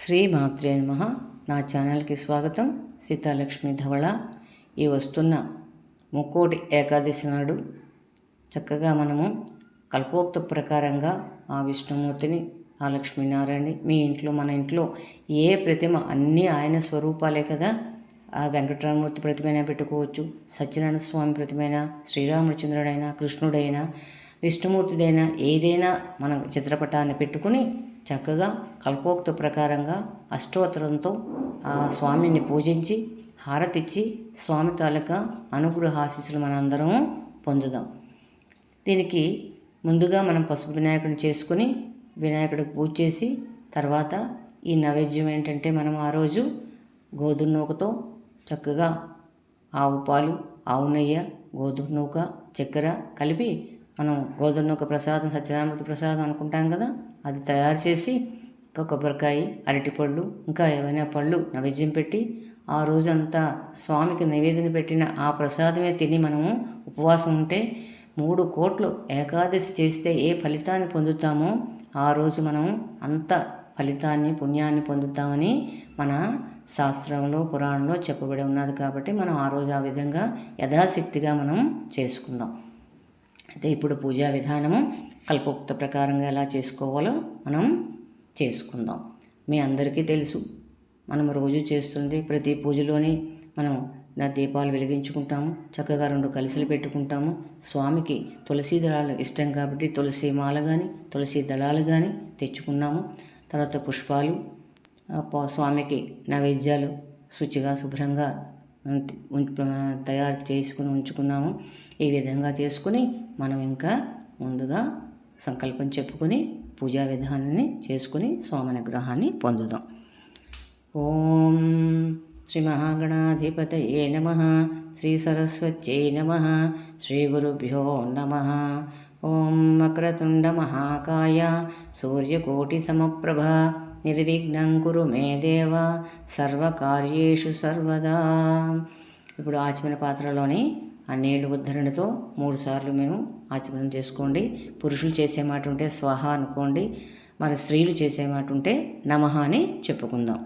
శ్రీ మాత్రే నమ. నా ఛానల్కి స్వాగతం. సీతాలక్ష్మి ధవళ. ఈ వస్తున్న ముక్కోటి ఏకాదశి నాడు చక్కగా మనము కల్పోక్త ప్రకారంగా ఆ విష్ణుమూర్తిని ఆ లక్ష్మీనారాయణని మీ ఇంట్లో మన ఇంట్లో ఏ ప్రతిమ అన్నీ ఆయన స్వరూపాలే కదా. ఆ వెంకటరామూర్తి ప్రతిమైనా పెట్టుకోవచ్చు సత్యనారాయణ స్వామి ప్రతిమైనా శ్రీరామచంద్రుడైనా కృష్ణుడైనా విష్ణుమూర్తిదైనా ఏదైనా మన చిత్రపటాన్ని పెట్టుకుని చక్కగా కల్పోక్త ప్రకారంగా అష్టోత్తరంతో ఆ స్వామిని పూజించి హారతిచ్చి స్వామి తాలూకా అనుగ్రహ ఆశీస్సులు మనందరము పొందుదాం. దీనికి ముందుగా మనం పసుపు వినాయకుడిని చేసుకుని వినాయకుడికి పూజ చేసి తర్వాత ఈ నైవేద్యం ఏంటంటే మనం ఆ రోజు గోధుమ నూకతో చక్కగా ఆవు పాలు ఆవు నెయ్యి గోధుమ నూక చక్కెర కలిపి మనం గోధుమ నూక ప్రసాదం సత్యనారాయణ ప్రసాదం అనుకుంటాం కదా అది తయారు చేసి ఇంకా కొబ్బరికాయ అరటిపళ్ళు ఇంకా ఏమైనా పళ్ళు నైవేద్యం పెట్టి ఆ రోజంతా స్వామికి నివేదన పెట్టిన ఆ ప్రసాదమే తిని మనము ఉపవాసం ఉంటే మూడు కోట్లు ఏకాదశి చేస్తే ఏ ఫలితాన్ని పొందుతామో ఆ రోజు మనం అంత ఫలితాన్ని పుణ్యాన్ని పొందుతామని మన శాస్త్రంలో పురాణంలో చెప్పబడి ఉన్నది కాబట్టి మనం ఆ రోజు ఆ విధంగా యథాశక్తిగా మనం చేసుకుందాం. అయితే ఇప్పుడు పూజా విధానము కల్పోక్త ప్రకారంగా ఎలా చేసుకోవాలో మనం చేసుకుందాం. మీ అందరికీ తెలుసు మనం రోజు చేస్తుంది ప్రతి పూజలోని మనం నా దీపాలు వెలిగించుకుంటాము చక్కగా రెండు కలిసలు పెట్టుకుంటాము. స్వామికి తులసి దళాలు ఇష్టం కాబట్టి తులసి మాల కానీ తులసి దళాలు కానీ తెచ్చుకున్నాము. తర్వాత పుష్పాలు స్వామికి నైవేద్యాలు శుచిగా శుభ్రంగా తయారు చేసుకుని ఉంచుకున్నాము. ఈ విధంగా చేసుకుని మనం ఇంకా ముందుగా సంకల్పం చెప్పుకొని పూజా విధానాన్ని చేసుకుని స్వామి పొందుదాం. ఓం శ్రీ మహాగణాధిపతయే నమ. శ్రీ సరస్వత్యై నమ. శ్రీ గురుభ్యో నమ. ఓం వక్రతుండ మహాకాయ. సూర్యకోటి సమప్రభ. నిర్విఘ్నం కురు మే దేవ సర్వకార్యేషు సర్వదా. ఇప్పుడు ఆచమన పాత్రలోని ఆ నీళ్ళు ఉద్ధరణతో మూడుసార్లు మేము ఆచమనం చేసుకోండి. పురుషులు చేసే మాట ఉంటే స్వహ అనుకోండి. మరి స్త్రీలు చేసే మాట ఉంటే నమః అని చెప్పుకుందాం.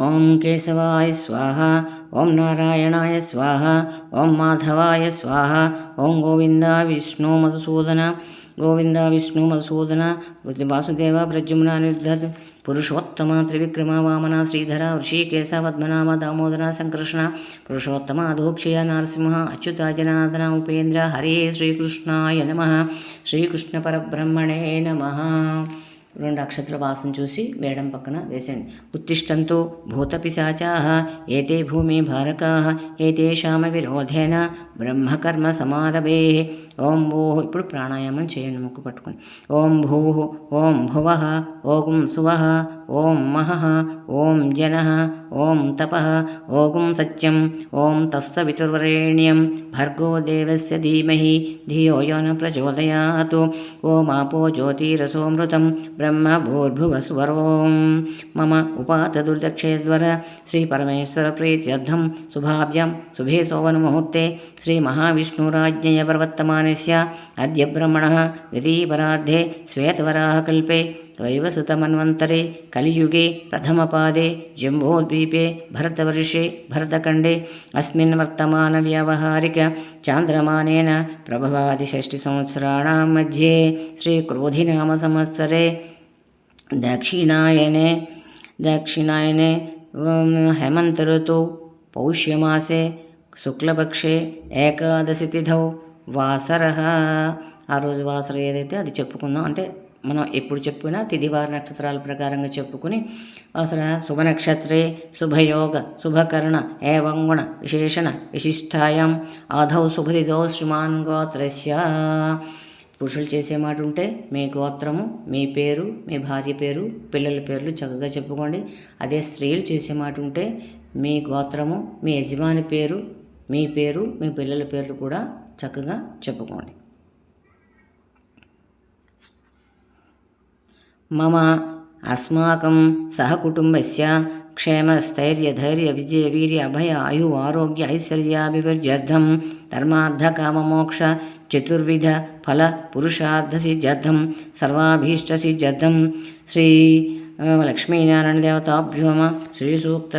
ఓం కేశవాయ స్వాహ ఓం నారాయణాయ స్వాహ ఓం మాధవాయ స్వాహ ఓం గోవింద విష్ణు మధుసూదన గోవింద విష్ణు మధుసూదన వాసుదేవ ప్రద్యుమ్న అనిరుద్ధ పురుషోత్తమ త్రివిక్రమ వామన శ్రీధర ఋషికేశ పద్మనామ దామోదర సంకృష్ణ పురుషోత్తమ అధోక్షయ నరసింహ అచ్యుత జనార్దన ఉపేంద్ర హరే శ్రీకృష్ణాయ నమ. శ్రీకృష్ణ పరబ్రహ్మణే నమ. రెండు అక్షత్ర వాసం చూసి వేయడం పక్కన వేసండి ఉత్తిష్టంతో భూతపిశాచా ఏతే భూమి భారకా ఏతేషామ విరోధేన బ్రహ్మకర్మ సమారభే ఓం భూ ఇప్పుడు ప్రాణాయామం చేయండి ముక్కు పట్టుకొని. ఓం భూ ఓం భువ ఓం సువ ఓం మహ ఓం జన ఓం తప ఓం సత్యం ఓం తస్సవితుర్వరేణ్యం భర్గో దేవస్య ధీమహి ధియో యో న ప్రచోదయాత్ ఓమాపో జ్యోతిరసోమృతం బ్రహ్మ భూర్భువస్వరోం మమ ఉపాతదుర్దక్షేద్వర శ్రీ పరమేశ్వర ప్రీత్యర్థం శుభాభ్యాం శుభే సోవనముహూర్తే శ్రీ మహావిష్ణురాజ్ఞయ ప్రవర్తమానస్య అద్య బ్రహ్మణः విధీపరార్ధే శ్వేతవరాహకల్పే वैवसुतमन्वन्तरे कलियुगे प्रथमपादे जम्बोद्वीपे भरतवर्षे भरतखण्डे अस्मिन् वर्तमानव्यावहारिक चान्द्रमानेन प्रभवादिषष्टिसंवत्सराणां मध्ये श्रीक्रोधिनामसंवत्सरे दक्षिणायने दक्षिणायने हेमन्तऋतौ पौष्यमासे శుక్లపక్షే ఏకాదశి తిథౌ వాసరః ఆ రోజు వాసర ఏదైతే అది చెప్పుకుందాం అంటే మనం ఎప్పుడు చెప్పినా తిథివార నక్షత్రాల ప్రకారంగా చెప్పుకుని అసలు శుభనక్షత్రే శుభయోగ శుభకర్ణ ఏవం గుణ విశేషణ విశిష్టాయం ఆధౌ శుభదిదో శ్రీమాన్ గోత్రస్య పురుషులు చేసే మాట ఉంటే మీ గోత్రము మీ పేరు మీ భార్య పేరు పిల్లల పేర్లు చక్కగా చెప్పుకోండి. అదే స్త్రీలు చేసే మాట ఉంటే మీ గోత్రము మీ యజమాని పేరు మీ పేరు మీ పిల్లల పేర్లు కూడా చక్కగా చెప్పుకోండి. మమ అస్మాకం సహకుటుంబస్య ಕ್ಷೇಮ ಸ್ಥೈರ್ಯ ಧೈರ್ಯ ವಿಜಯ ವೀರ್ಯ ಅಭಯ ಆಯು ಆರೋಗ್ಯ ಐಶ್ವರ್ಯಾಭಿವೃದ್ಧಂ ಧರ್ಮಾರ್ಧ ಕಾಮಮೋಕ್ಷ ಚತುರ್ವಿಧ ಫಲ ಪುರುಷಾರ್ಧ ಸಿದ್ಧಂ ಸರ್ವಾಭೀಷ್ಟ ಸಿದ್ಧಂ ಶ್ರೀ లక్ష్మీనారాయణదేవతాభ్యో నమ శ్రీసూక్త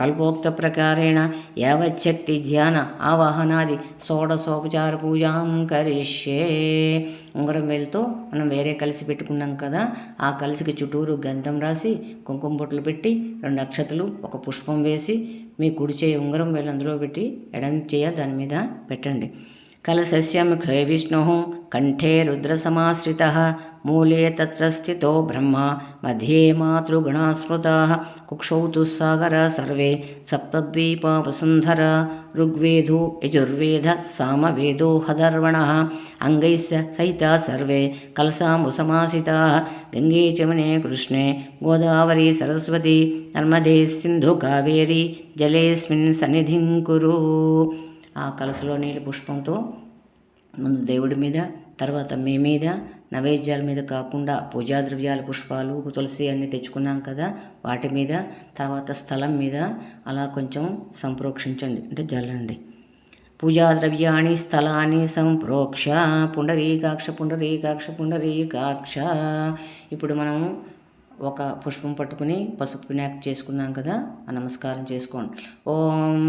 కల్పోక్తప్రకారేణ యావచ్చక్తి ధ్యాన ఆవాహనాది షోడశోపచార పూజాం కరిష్యే ఉంగరం వేలుతో మనం వేరే కలిసి పెట్టుకున్నాం కదా ఆ కలిసికి చుట్టూరు గంధం రాసి కుంకుమ బొట్లు పెట్టి రెండు అక్షతలు ఒక పుష్పం వేసి మీ కుడి చేయి ఉంగరం వేలు అందులో పెట్టి ఎడం చేయ దాని మీద పెట్టండి. కలశస్య ముఖే విష్ణు కంఠే రుద్రసమాశ్రిత మూలే తత్ర స్థితో బ్రహ్మ మధ్యే మాతృగణాశ్రుతా కుక్షౌ తు సాగర సర్వే సప్తద్వీప వసుంధర ఋగ్వేదో యజుర్వేద సామవేదో హధర్వణ అంగైస్య సహిత సర్వే కలసాముసమాసితా గంగే చమనే కృష్ణే గోదావరి సరస్వతి నర్మదే సింధు కావేరి జలేస్మిన్ సన్నిధిం కురు ఆ కలసలో నీళ్ళ పుష్పంతో ముందు దేవుడి మీద తర్వాత మీ మీద నైవేద్యాల మీద కాకుండా పూజా ద్రవ్యాల పుష్పాలు తులసి అన్నీ తెచ్చుకున్నాం కదా వాటి మీద తర్వాత స్థలం మీద అలా కొంచెం సంప్రోక్షించండి అంటే జల్లండి. పూజా ద్రవ్యాన్ని స్థలాన్ని సంప్రోక్ష పుండరీకాక్ష పుండరీకాక్ష పుండరీకాక్ష. ఇప్పుడు మనం ఒక పుష్పం పట్టుకుని పసుపు వినాయక చేసుకున్నాం కదా ఆ నమస్కారం చేసుకోండి. ఓం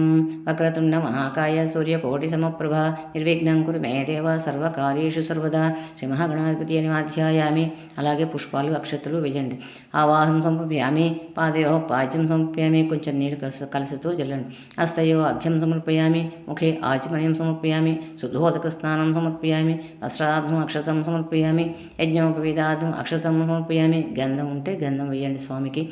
వక్రతుండ మహాకాయ సూర్యకోటి సమప్రభ నిర్విఘ్నం కురు మే దేవ సర్వకార్యేషు సర్వదా. శ్రీ మహాగణాధిపతి అని అధ్యాయామి అలాగే పుష్పాలు అక్షతలు వేయండి. ఆవాహం సమర్పయామి పాదయో పాచ్యం సమర్పయామి కొంచెం నీళ్ళు కలస కలసతో జల్లండి. హస్తయో అఖ్యం సమర్పయామి ముఖే ఆచమనీయం సమర్పయామి శుద్ధోదక స్నానం సమర్పయామి వస్త్రార్థం అక్షతం సమర్పయామి యజ్ఞోపవేదార్థం అక్షతం సమర్పయామి గంధం ఉంటే గంధం వేయండి స్వామికి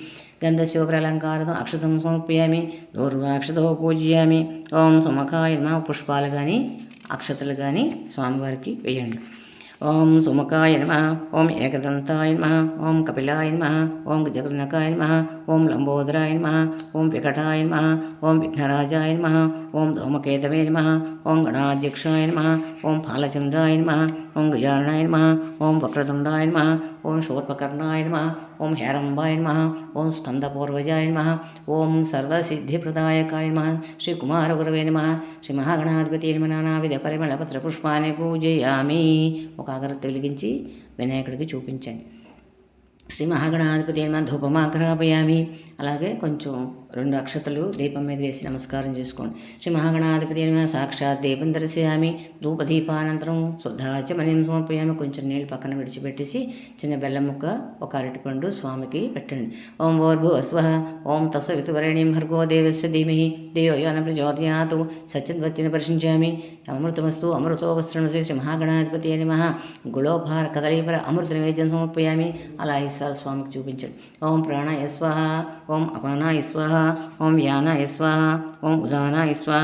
గంధ శివప్రలంకారతో అక్షతం సమర్పయామి దూర్వాక్షతో పూజయామి ఓం సుమకాయ పుష్పాలు కానీ అక్షతలు కానీ స్వామివారికి వేయండి ఓం సుముఖాయ నమ ఓం ఏకదంతాయ నమ ఓం కపిలాయ నమ ఓం జగన్నకాయ నమ ఓం లంబోదరాయ నమ ఓం వికటాయ నమ ఓం విఘ్నరాజాయ నమ ఓం ధూమకేతవే నమ ఓం గణాధ్యక్షాయ నమ ఓం ఫాలచంద్రాయ నమ ఓం గజాననాయ నమ ఓం వక్రతుండాయ నమ ఓం శూర్పకర్ణాయ నమ ఓం హేరంబాయ నమ ఓం స్కందపూర్వజాయ నమ ఓం సర్వసిద్ధిప్రదాయకాయ నమ శ్రీ కుమారగురవే నమ శ్రీ మహాగణాధిపతి నమ నానావిధ పరిమళపత్ర పుష్పాన్ని పూజయామి ఒక అగరత్తి వెలిగించి వినాయకుడికి చూపించండి శ్రీ మహాగణాధిపతి నమ ధూపమాగ్రహపయామి అలాగే కొంచెం రెండు అక్షతలు దీపం మీద వేసి నమస్కారం చేసుకోండి. శ్రీ మహాగణాధిపతి నమ సాక్షాత్ దీపం దర్శయామి. ధూపదీపానంతరం శుద్ధాచమనిం సమర్పయామి. కొంచెం నీళ్ళు పక్కన విడిచిపెట్టేసి చిన్న బెల్లం ముక్క ఒక అరటిపండు స్వామికి పెట్టండి. ఓం ఓర్భు అస్వ ఓం తస వితువరణీం భర్గో దేవస్య ధీమహి. దేవో యోన ప్రచోదయాతు. సత్యద్వత్తిని పరిశించామి అమృతమస్తు అమృతో వస్త్రణసి శ్రీ మహాగణాధిపతి నమ గుళోభార కదలీపర అమృత నివేద్యం సమర్పయామి. అలా ఈసారి స్వామికి చూపించండి. ఓం ప్రాణాయ స్వహ ఓం అపానాయ స్వహ ఓం వ్యానాయ స్వహ ఓం ఉదానాయ స్వహ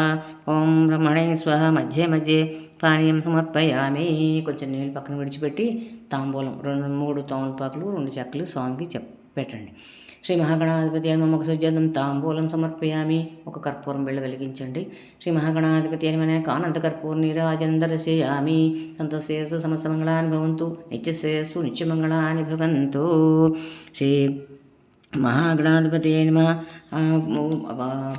ఓం బ్రహ్మణాయ స్వహ మధ్య మధ్య పానీయం సమర్పయామి. కొంచెం నీళ్ళు పక్కన విడిచిపెట్టి తాంబూలం రెండు మూడు తాములపాకులు రెండు చెక్కలు స్వామికి చెప్ పెట్టండి. శ్రీ మహాగణాధిపతి అని మమ్మకు సుజాతం తాంబూలం సమర్పయామి. ఒక కర్పూరం బిళ్ళ వెలిగించండి. శ్రీ మహాగణాధిపతి అని మన కానంత కర్పూర నీరాజన్ దర్శయామి సంతశ్రేయస్సు సమస్త మంగళాన్ని భవంతు నిత్యశ్రేయస్సు నిత్యమంగళాన్ని భవంతు. శ్రీ మహాగణాధిపతి నమ.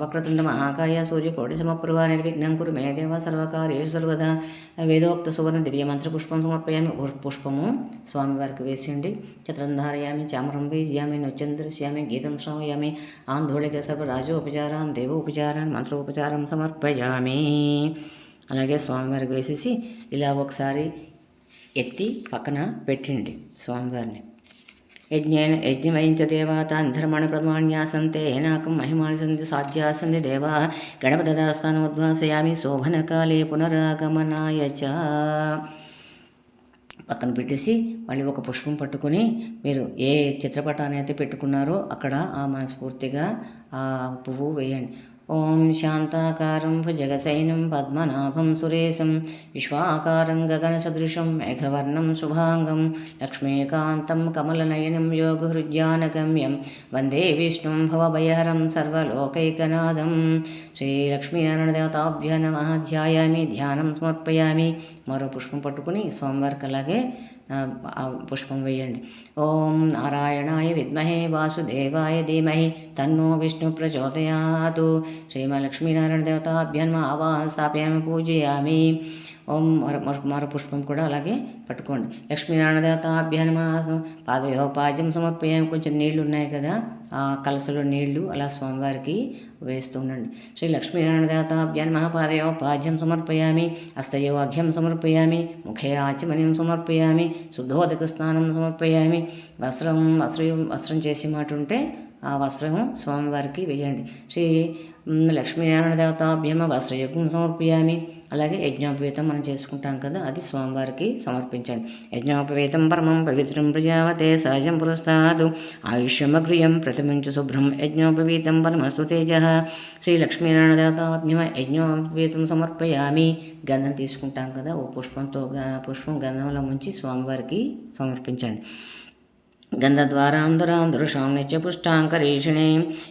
వక్రతుండ మహాకాయ సూర్యకోటి సమప్రభా నిర్విఘ్నం కురు మే దేవ సర్వకార్యేషు సర్వదా. వేదోక్త సువర్ణ దివ్య మంత్ర పుష్పం సమర్పయామి. పుష్పము స్వామివారికి వేసిండి. చిత్రం ధారయామి చామరం వేజ్యామి నృత్యం దృశ్యామి గీతం శ్రావయామి. ఆందోళిక సర్వరాజోపచారాన్ దేవోపచారాన్ మంత్రోపచారం సమర్పయామి. అలాగే స్వామివారికి వేసేసి ఇలా ఒకసారి ఎత్తి పక్కన పెట్టండి స్వామివారిని యజ్ఞేన యజ్ఞమయించ దేవాతాన్ ధర్మాణి ప్రమాణ్యాసంతే ఏనాకం మహిమాని సంతి సాధ్యా దేవా. గణపతదాస్థానం ఉద్వాసయామి శోభనకాలే పునరాగమనాయ చ. పక్కన పెట్టేసి మళ్ళీ ఒక పుష్పం పట్టుకొని మీరు ఏ చిత్రపటాన్ని అయితే పెట్టుకున్నారో అక్కడ ఆ మనస్ఫూర్తిగా ఆ పువ్వు వేయండి. ఓం శాంతాకారం భుజగశయనం పద్మనాభం సురేశం విశ్వాకారం గగనసదృశం మేఘవర్ణం శుభాంగం లక్ష్మీకాంతం కమలనయనం యోగహృద్యానగమ్యం వందే విష్ణుం భవభయహరం సర్వలోకైకనాథం శ్రీలక్ష్మీనారాయణదేవతాభ్య నమ ధ్యాయామి ధ్యానం సమర్పయామి మరో పుష్పం పట్టుకుని సోమవారికి అలాగే పుష్పం వేయండి. ఓం నారాయణాయ విద్మహే వాసుదేవాయ ధీమహి తన్నో విష్ణు ప్రచోదయాతు. శ్రీమలక్ష్మీనారాయణ దేవతాభ్యన్మ ఆవాహన స్థాపయామి పూజయామి. ఓం మర మర- పుష్పం కూడా అలాగే పట్టుకోండి. లక్ష్మీనారాయణ దేవతాభ్యన్మ నమ పాదయో సమర్పయామి. కొంచెం నీళ్ళు ఉన్నాయి కదా. కలసలో నీళ్ళు అలా స్వామివారికి వేస్తూ ఉండండి శ్రీ లక్ష్మీనారాయణదాతాభ్యాన్ మహాపాదయో పాద్యం సమర్పయామి అస్తయోగ్యం సమర్పయామి ముఖే ఆచమనిం సమర్పయామి శుద్ధోదక స్నానం సమర్పయామి వస్త్రం వస్త్రం వస్త్రం చేసి మాట ఉంటే ఆ వస్త్రం స్వామివారికి వేయండి. శ్రీ లక్ష్మీనారాయణ దేవతాభ్యమ వస్త్రయజ్ఞం సమర్పయామి. అలాగే యజ్ఞోపవేతం మనం చేసుకుంటాం కదా అది స్వామివారికి సమర్పించండి. యజ్ఞోపవేతం పరమం పవిత్రం ప్రజావతే సహజం పురస్తాదు. ఆయుష్యమగ్రియం ప్రతిమించు శుభ్రం యజ్ఞోపవీతం పరమస్తు తేజ. శ్రీ లక్ష్మీనారాయణ దేవతాభ్యమ యజ్ఞోపవేతం సమర్పయామి. గంధం తీసుకుంటాం కదా ఓ పుష్పంతో పుష్పం గంధంలో ముంచి స్వామివారికి సమర్పించండి. గంధద్వారాం దృశాం నిత్యపుష్టాంకరీషిణే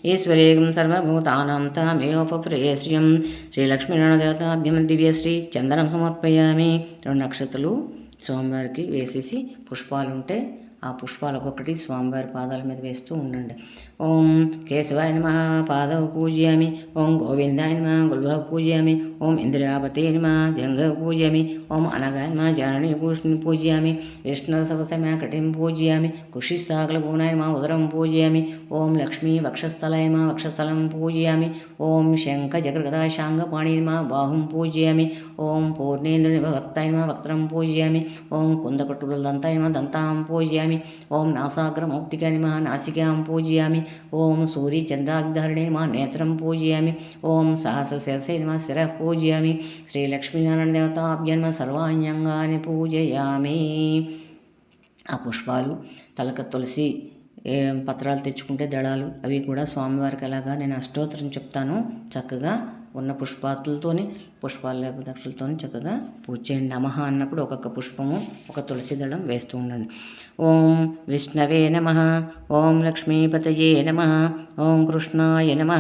ఈశ్వరేగం సర్వభూతానాం తామేయోపప్రేయస్యం శ్రీలక్ష్మీనారాయణదేవతాభ్యం దివ్యశ్రీ చందనం సమర్పయామి రెండు నక్షత్రులు స్వామివారికి వేసేసి పుష్పాలు ఉంటే ఆ పుష్పాలు ఒక్కొక్కటి స్వామివారి పాదాల మీద వేస్తూ ఉండండి. ఓం కేశవాయ నమ పాదవ పూజయామి ఓం గోవిందాయ నమ గుల్భ పూజయామి ఓం ఇంద్రియాపతే నమ జంగ పూజయామి ఓం అనగాయ నమ జానని పూష్ణి పూజయామి విష్ణు సవసమ కటిం పూజయామి కుషిస్తాకల పూనాయ నమ ఉదరం పూజయామి ఓం లక్ష్మీ వక్షస్థలాయ నమ వక్షస్థలం పూజయామి ఓం శంఖ జగృగదా శాంగపాణి నమ బాహుం పూజయామి ఓం పూర్ణేంద్రుని భక్తాయ నమ వక్త్రం పూజయామి ఓం కుందకట్టుల దంతాయ నమ దంతాం పూజయామి ఓం ఓం సూర్య చంద్రాగ్ధారిణే నేత్రం పూజయామి. ఓం సహస్రశిరసే నమ శిర పూజయామి. శ్రీలక్ష్మీనారాయణ దేవతాభ్యన్మ సర్వాంగాన్ని పూజయామి. ఆ పుష్పాలు తలక తులసి పత్రాలు తెచ్చుకుంటే దళాలు అవి కూడా స్వామివారికి అలాగా నేను అష్టోత్తరం చెప్తాను. చక్కగా ఉన్న పుష్పాతులతోని పుష్పాలు లేకపోతే చక్కగా పూజ చేయండి నమః అన్నప్పుడు ఒక్కొక్క పుష్పము ఒక తులసి దళం వేస్తూ ఉండండి ఓం విష్ణవే నమ ఓం లక్ష్మీపతయే నమ ఓం కృష్ణాయ నమ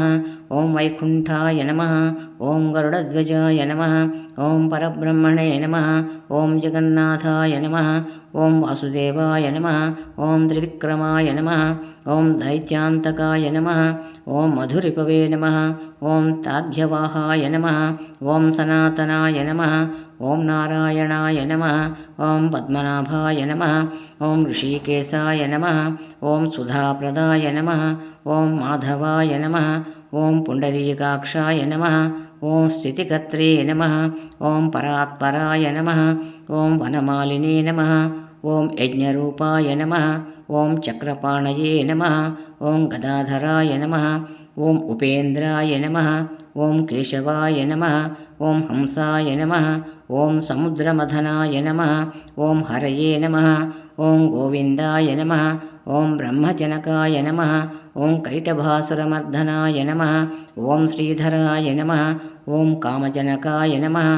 ఓం వైకుంఠాయ నమ ఓం గరుడధ్వజాయ నమ ఓం పరబ్రహ్మణే నమ ఓం జగన్నాథాయ నమ ఓం వాసుదేవాయ నమ ఓం త్రివిక్రమాయ నమ ఓం దైత్యాంతకాయ నమ ఓం మధురిపవే నమ ఓం తాఘ్యవాహాయ నమ ఓం ఓం సనాతనాయ నమ ఓం నారాయణాయ నమ ఓం పద్మనాభాయ నమ ఓం ఋషికేశాయ నమ ఓం సుధాప్రదాయ నమ ఓం మాధవాయ నమ ఓం పుండరీకాక్షాయ నమ ఓం స్థితికర్త్రే నమ ఓం పరాత్పరాయ నమ ఓం వనమాలినే నమ ఓం యజ్ఞరూపాయ నమ ఓం చక్రపాణయే నమ ఓం గదాధరాయ నమ ఓం ఉపేంద్రాయ నమ ఓం కేశవాయ నమ ॐ हंसाय नमः ॐ समुद्रमथनाय नमः ॐ हरये नमः ॐ गोविन्दाय नमः ॐ ब्रह्मजनकाय नमः ॐ कैटभासुरमर्दनाय नमः ॐ श्रीधराय नमः ॐ कामजनकाय नमः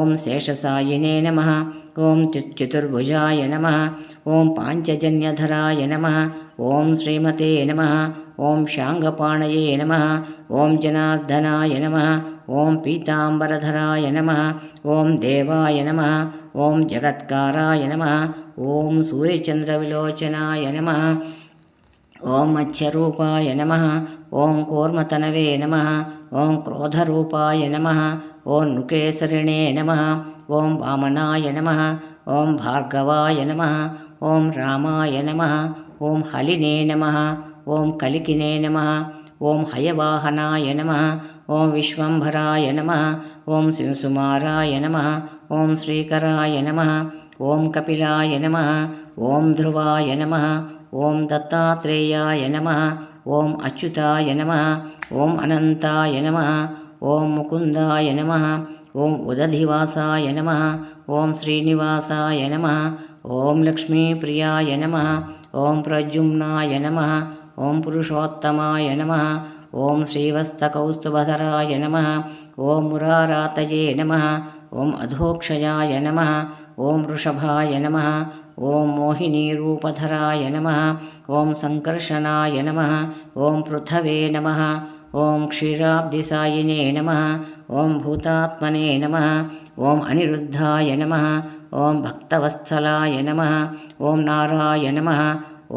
ॐ शेषसायिने नमः ॐ चुचतुर्भुजाय नमः ॐ पाञ्चजन्यधराय नमः ॐ श्रीमते नमः ॐ शाङ्गपाणये नमः ॐ जनार्दनाय नमः ఓం పీతాంబరధరాయ నమ ఓం దేవాయ నమ ఓం జగత్కారాయ నమ ఓం సూర్యచంద్రవిలోచనాయ నమ ఓం మత్స్యరూపాయ నమ ఓం కూర్మతనవే నమ ఓం క్రోధరూపాయ నమ ఓం నృకేసరిణే నమ ఓం వామనాయ నమ ఓం భార్గవాయ నమ ఓం రామాయ నమ ఓం హలినే నమ ఓం కలికినే నమ ఓం హయవాహనాయ నమ ఓం విశ్వంభరాయ నమ ఓం శివసుమారాయ నమ ఓం శ్రీకరాయ నమ ఓం కపిలాయ నమ ఓం ధ్రువాయ నమ ఓం దత్తాత్రేయాయ నమ ఓం అచ్యుతాయ నమ ఓం అనంతాయ నమ ఓం ముకుందాయ నమ ఓం ఉదధివాసాయ నమ ఓం శ్రీనివాసాయ నమ ఓం లక్ష్మీప్రియాయ నమ ఓం ప్రజుమ్నాయ నమ ఓం పురుషోత్తమాయ నమ ఓం శ్రీవస్తకౌస్తుభధరాయ నమ ఓం మురారాతయే నమ ఓం అధోక్షయాయ నమ ఓం వృషభాయ నమ ఓం మోహినీరూపధరాయ నమ ఓం సంకర్షణాయ నమ ఓం పృథవే నమ ఓం క్షీరాబ్దిసాయినే నమ ఓం భూతాత్మనే నమ ఓం అనిరుద్ధాయ నమ ఓం భక్తవత్సలాయ నమ ఓం నారాయ నమ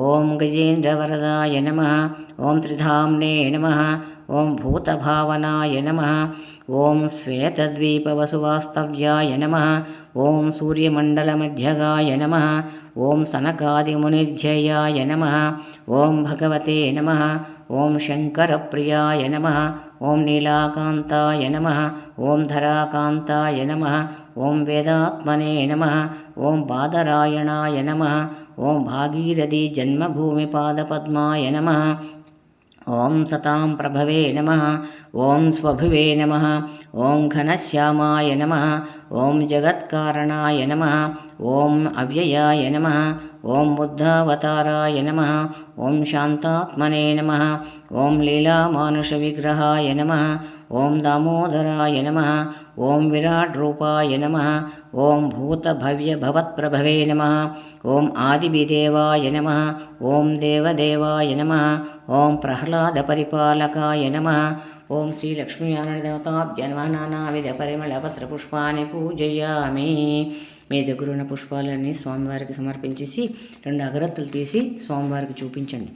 ఓం గజేంద్రవరదాయ నమ ఓం త్రిధామ్నే నమ ఓం భూతభావనాయ నమ ఓం శ్వేతద్వీపవసువాస్తవ్యాయ నమ ఓం సూర్యమండలమధ్యగాయ నమ ఓం సనకాదిమునిధ్యయాయ నమ ఓం భగవతే నమ ఓం శంకరప్రియాయ నమ ఓం నీలాకాంతాయ నమ ఓం ధరాకాంతాయ నమ ఓం వేదాత్మనే నమ ఓం బాదరాయణాయ నమ ఓం భాగీరథి జన్మభూమి పాదపద్మాయ నమ ఓం సతాం ప్రభవే నమ ఓం స్వభువే నమ ఓం ఘనశ్యామాయ నమ ఓం జగత్కారణాయ నమ ఓం అవ్యయాయ నమ ఓం బుద్ధావతారాయ నమ ఓం శాంతాత్మనే నమ ఓం లీలామానుషవిగ్రహాయ నమ ఓం దామోదరాయ నమ ఓం విరాట్ రూపాయ నమ ఓం భూతభవ్యభవత్ప్రభవే నమ ఓం ఆదివిదేవాయ నమ ఓం దేవదేవాయ నమ ఓం ప్రహ్లాదపరిపాలకాయ నమ ఓం శ్రీ లక్ష్మీ ఆనందదేవతాభ్య పరిమళ నానావిధ పుష్పాన్ని పూజయామి. మీ దగ్గర ఉన్న పుష్పాలన్నీ స్వామివారికి సమర్పించేసి రెండు అగరత్తులు తీసి స్వామివారికి చూపించండి.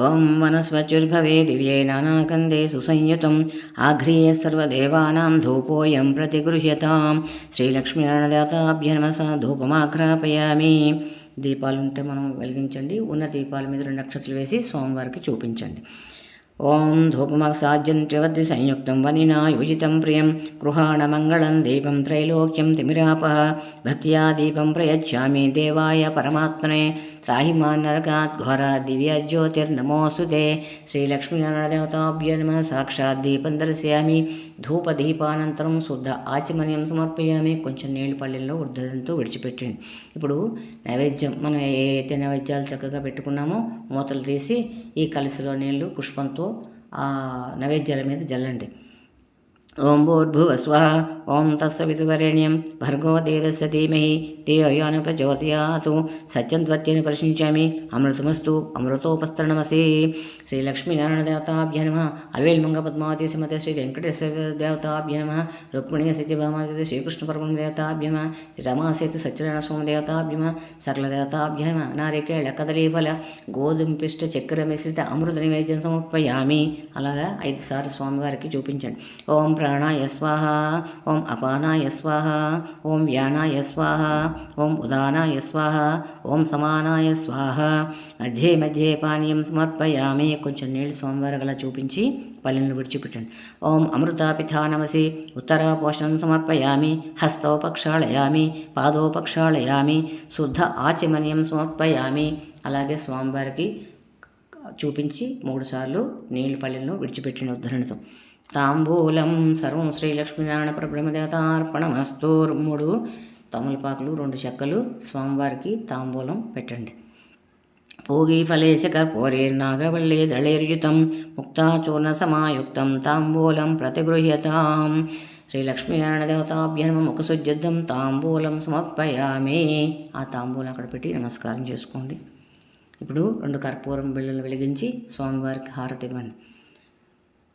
ఓం వనస్వచుర్భవే దివ్యే నానాకందే సుసంయుతం. ఆఘ్రీయ సర్వదేవానాం ధూపోయం ప్రతిగృహ్యతాం. శ్రీలక్ష్మీనారాయణదాతాభ్య నమస ధూపమాఘ్రాపయామి దీపాలు ఉంటే మనం వెలిగించండి. ఉన్న దీపాల మీద రెండు నక్షత్రాలు వేసి స్వామివారికి చూపించండి. ॐ धूपमासाज्यं त्रिवद्य संयुक्तं वनिना योजितं प्रियं गृहाणमङ्गलं दीपं त्रैलोक्यं तिमिरापः भक्त्या दीपं प्रयच्छामि देवाय परमात्मने। రాహిమానరకాద్ఘోర దివ్యజ్యోతిర్నమోస్తుతే శ్రీలక్ష్మీనారాయణదేవతాభ్యో నమ సాక్షాత్ దీపం దర్శయామి ధూపదీపానంతరం శుద్ధ ఆచమన్యం సమర్పయామి కొంచెం నీళ్ళు పల్లెల్లో ఉద్ధరణతో విడిచిపెట్టండి। ఇప్పుడు నైవేద్యం మనం ఏ అయితే నైవేద్యాలు చక్కగా పెట్టుకున్నామో మూతలు తీసి ఈ కలిసిలో నీళ్ళు పుష్పంతో ఆ నైవేద్యాల మీద జల్లండి। ఓం భూర్భువ స్వాహ। తత్సవితువరేణ్యం భర్గో దేవస్య ధీమహి ధియోయాన ప్రచోదయాతు సత్యం త్వత్యేన ప్రశంసామి అమృతమస్తు అమృతోపస్తరణమసి శ్రీ లక్ష్మీనారాయణ దేవతాభ్య నమ అవేల్ మంగ పద్మావతి శ్రీమతి శ్రీ వెంకటేశ్వర దేవతాభ్య నమ రుక్మిణీ సత్యభామావతి శ్రీకృష్ణ పరమ దేవతాభ్య నమ రమాసేతు సత్యనారాయణ స్వామి దేవతాభ్య నమ సకల దేవతాభ్య నమ నారికేళ కదలీఫల గోధుమ పిష్ట చక్కెర మిశ్రిత అమృత నివేద్యం సమర్పయామి అలాగా ఐదు సార్లు స్వామివారికి చూపించండి ఓం ప్రాణాయ స్వాహ ఓం ఓం అపానాయ స్వాహ ఓం వ్యానాయ స్వాహ ఓం ఉదానాయ స్వాహ ఓం సమానాయ స్వాహ. మధ్యే మధ్యే పానీయం సమర్పయామి. కొంచెం నీళ్ళు స్వామివారి గల చూపించి పల్లెలను విడిచిపెట్టండి. ఓం అమృతాపిథానమసి ఉత్తరాపోషణం సమర్పయామి హస్తోపక్షాళయామి పాదోపక్షాళయామి శుద్ధ ఆచమనీయం సమర్పయామి. అలాగే స్వామివారికి చూపించి మూడుసార్లు నీళ్ళు పల్లెలను విడిచిపెట్టిన ఉద్ధరణతో. తాంబూలం సర్వం శ్రీ లక్ష్మీనారాయణ పరబ్రహ్మదేవతార్పణమస్తు మూడు తమలపాకులు రెండు చెక్కలు స్వామివారికి తాంబూలం పెట్టండి. పూగీ ఫలేశ కర్పూరేర్నాగవల్లి దళేర్యుతం ముక్తాచూర్ణ సమాయుక్తం తాంబూలం ప్రతిగృహ్యతాం. శ్రీ లక్ష్మీనారాయణ దేవతాభ్యనమ ముఖశుద్ధం తాంబూలం సమర్పయామి. ఆ తాంబూలం అక్కడ పెట్టి నమస్కారం చేసుకోండి. ఇప్పుడు రెండు కర్పూరం బిళ్ళలు వెలిగించి స్వామివారికి హారతి ఇవ్వండి.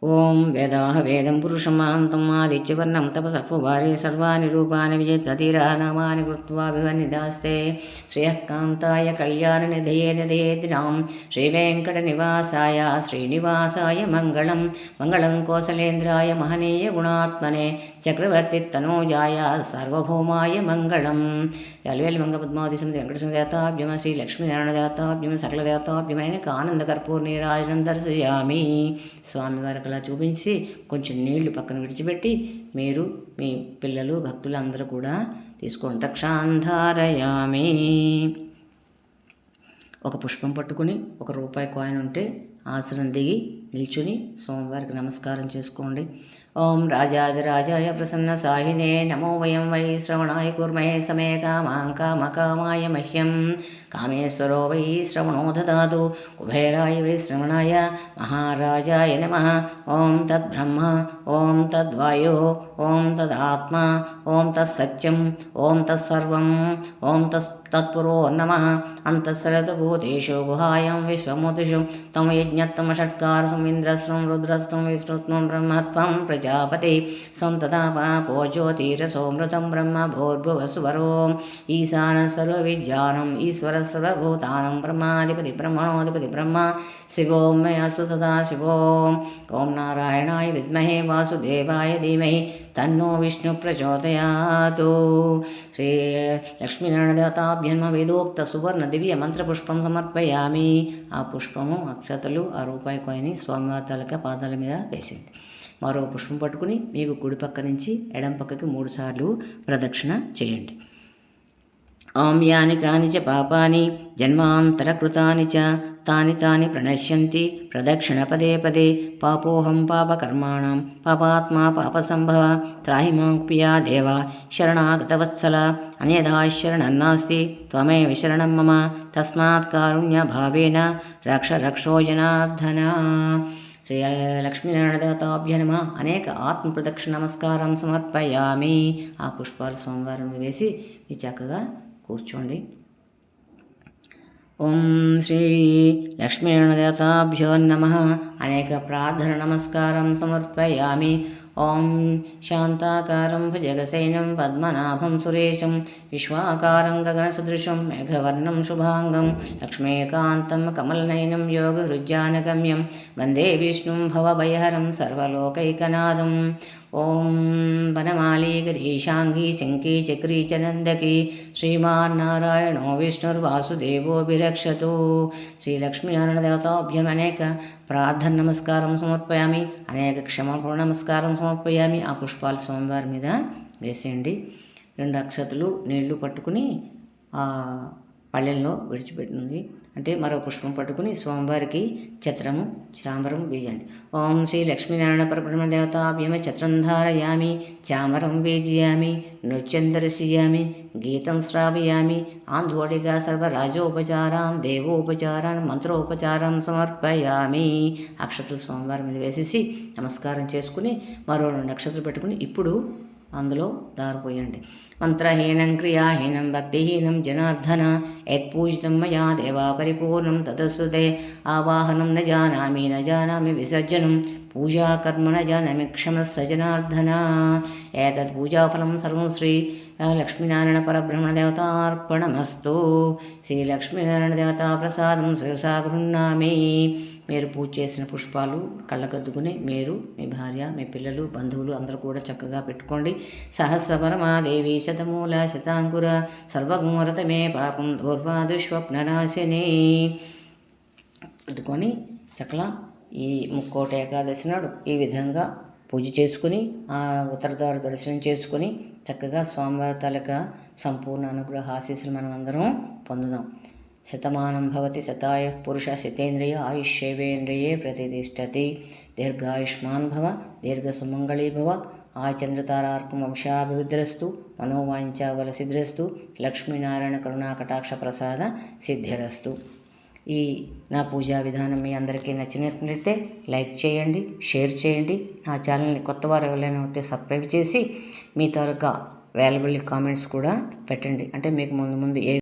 ఓం వేదాహ వేదం పురుషమాంతం ఆదిత్యవర్ణం తపసపు భార్య సర్వాణి రూపాన్ని విజయతీరా నామాని కృత్వా వివన్నిదాస్తే శ్రేయకాంతాయ కళ్యాణ నిధయే నిధయేతిరాం శ్రీవేంకట నివాసాయ శ్రీనివాసాయ మంగళం. మంగళం కోసలేంద్రాయ మహనీయ గుణాత్మనే చక్రవర్తి తనోజాయ సార్వభౌమాయ మంగళం. యల్వేలి మంగ పద్మావతి సమితి వెంకటేశ్వర దేవతాభ్యమ శ్రీ లక్ష్మీనారాయణ దేవతాభ్యమ సకల దేవతాభ్యమైన ఆనంద కర్పూర్ నీరాజనం దర్శయామి స్వామివారి అలా చూపించి కొంచెం నీళ్ళు పక్కన విడిచిపెట్టి మీరు మీ పిల్లలు భక్తులు అందరూ కూడా తీసుకోండి. రక్షాంధారయామి. ఒక పుష్పం పట్టుకుని ఒక రూపాయి కాయిన్ ఉంటే ఆసనం దిగి నిల్చుని స్వామివారికి నమస్కారం చేసుకోండి. ॐ राजादिराजाय प्रसन्नसाहिने नमो वयं वै श्रवणाय कुर्महे समे कामां कामकामाय मह्यं। कामेश्वरो वै श्रवणो ददातु कुबेराय वै श्रवणाय महाराजाय नमः। ॐ तद्ब्रह्म ఓం తద్వాయు ఓం తదాత్మ ఓం తత్సత్యం ఓం తత్సర్వం ఓం తత్పురో నమ. అంతఃసరతభూతేషు గుహాయం విశ్వమూతిషు తం యజ్ఞత్వం షట్కార సంవింద్రస్వం రుద్రస్వం విష్ణుత్వం బ్రహ్మత్వం ప్రజ ప్రజాపతి. సంతతాపో జ్యోతిరసోమృతం బ్రహ్మ భూర్భువస్వరో ఈశాన సర్వవిద్యానం ఈశ్వర సర్వభూతానం బ్రహ్మాధిపతి బ్రహ్మణోధిపతి బ్రహ్మ. శివోం మయాసు సదా శివోం. ఓం నారాయణాయ విద్మహే వా వాసుదేవాయ ధీమహి తన్నో విష్ణు ప్రచోదయాతు. శ్రీ లక్ష్మీనారాయణదేవతాభ్యన్మ వేదోక్త సువర్ణ దివ్య మంత్రపుష్పం సమర్పయామి. ఆ పుష్పము అక్షతలు ఆ రూపాయి కాయిని స్వామివారి పాదాల మీద వేసింది. మరో పుష్పం పట్టుకుని మీకు కుడి పక్క నుంచి ఎడం పక్కకి మూడుసార్లు ప్రదక్షిణ చేయండి. ఓం యాని కాని చ పాపాని జన్మాంతరకృతాని చ తాని తాని ప్రణశ్యంతి ప్రదక్షిణ పదే పదే పాపోహం పాపకర్మాణం పాపాత్మా పాపసంభవ త్రాహి మాం దేవ శరణాగతవత్సల అన్యథా శరణన్నాస్తి త్వమేవ శరణం మమ తస్మాత్ కారుణ్యభావేన రక్ష రక్షోజనార్ధన శ్రీ లక్ష్మీనారాయణదేవతాభ్య నమ. అనేక ఆత్మ ప్రదక్షిణ నమస్కారం సమర్పయామి. ఆ పుష్పాలు స్వామివారిని వేసి మీ చక్కగా కూర్చోండి. ఓం శ్రీ లక్ష్మీనారాయణదేవతాభ్యో నమ. అనేక ప్రార్థన నమస్కారం సమర్పయామి. ఓం శాంతాకారం భుజగసైనం పద్మనాభం సురేశం విశ్వాకారం గగనసదృశం మేఘవర్ణం శుభాంగం లక్ష్మీకాంతం కమలనయనం యోగహృజ్యానగమ్యం వందే విష్ణుం భవభయహరం సర్వలోకైకనాథం ఓం వనమాళీ గరీశాంగీ శంకీ చక్రీ చ నందకీ శ్రీమాన్నారాయణో విష్ణుర్వాసుదేవోభిరక్షతు శ్రీలక్ష్మీనారాయణదేవతాభ్యం అనేక ప్రార్థన నమస్కారం సమర్పయామి అనేక క్షమాపణ నమస్కారం సమర్పయామి ఆ పుష్పాలు స్వామివారి మీద వేసేయండి రెండు అక్షతలు నీళ్ళు పట్టుకుని ఆ పళ్ళెంలో విడిచిపెట్టింది. అంటే మరో పుష్పం పట్టుకుని స్వామివారికి ఛత్రము చామరం వేయండి. ఓం శ్రీ లక్ష్మీనారాయణ పరబ్రహ్మ దేవతాభ్యమ ఛత్రం ధారయామి చామరం వేజయామి నృత్యం దర్శయామి గీతం శ్రావయామి ఆందోళిగా సర్వరాజోపచారాం దేవోపచారాన్ని మంత్రోపచారం సమర్పయామి. అక్షతలు స్వామివారి మీద వేసేసి నమస్కారం చేసుకుని మరో రెండు నక్షత్రాలు పెట్టుకుని ఇప్పుడు అందులో దారిపోయండి. మంత్రహీనం క్రియాహీనం భక్తిహీనం జనార్దన యత్పూజితం మయా దేవా పరిపూర్ణం తతస్సుతే ఆవాహనం న జానామి న జానామి విసర్జనం పూజాకర్మ న జానామి క్షమస్స జనార్దన ఏతత్ పూజాఫలం సర్వం శ్రీ లక్ష్మీనారాయణ పరబ్రహ్మణ దేవతార్పణమస్తు. శ్రీ లక్ష్మీనారాయణ దేవతా ప్రసాదం శిరసా గృహ్ణామి మీరు పూజ చేసిన పుష్పాలు కళ్ళకద్దుకుని మీరు మీ భార్య మీ పిల్లలు బంధువులు అందరూ కూడా చక్కగా పెట్టుకోండి. సహస్రపరమాదేవి శతమూల శతాంకుర సర్వగుమరతమే పాపం దూర్వాదుష్వప్ననాశిని. పెట్టుకొని చక్కలా ఈ ముక్కోట ఏకాదశి నాడు ఈ విధంగా పూజ చేసుకుని ఆ ఉత్తరద్వార దర్శనం చేసుకుని చక్కగా స్వామివారి తాలూకా సంపూర్ణ అనుగ్రహ ఆశీస్సులు మనం అందరం పొందుదాం. శతమానం భవతి శతాయ పురుష శతేంద్రియ ఆయుష్యేవేంద్రియే ప్రతిష్టతి. దీర్ఘాయుష్మాన్ భవ దీర్ఘసుమంగళీ భవ ఆచంద్రతారార్కం వంశాభివృద్ధిరస్తు మనోవాంఛావలసిద్ధిరస్తు లక్ష్మీనారాయణ కరుణాకటాక్ష ప్రసాద సిద్ధిరస్తు. ఈ నా పూజా విధానం మీ అందరికీ నచ్చినట్లయితే లైక్ చేయండి షేర్ చేయండి. నా ఛానల్ని కొత్త వారు ఎవరైనా ఉంటే సబ్స్క్రైబ్ చేసి మీ తాలూకా వాల్యుబుల్ కామెంట్స్ కూడా పెట్టండి. అంటే మీకు ముందు ముందు ఏ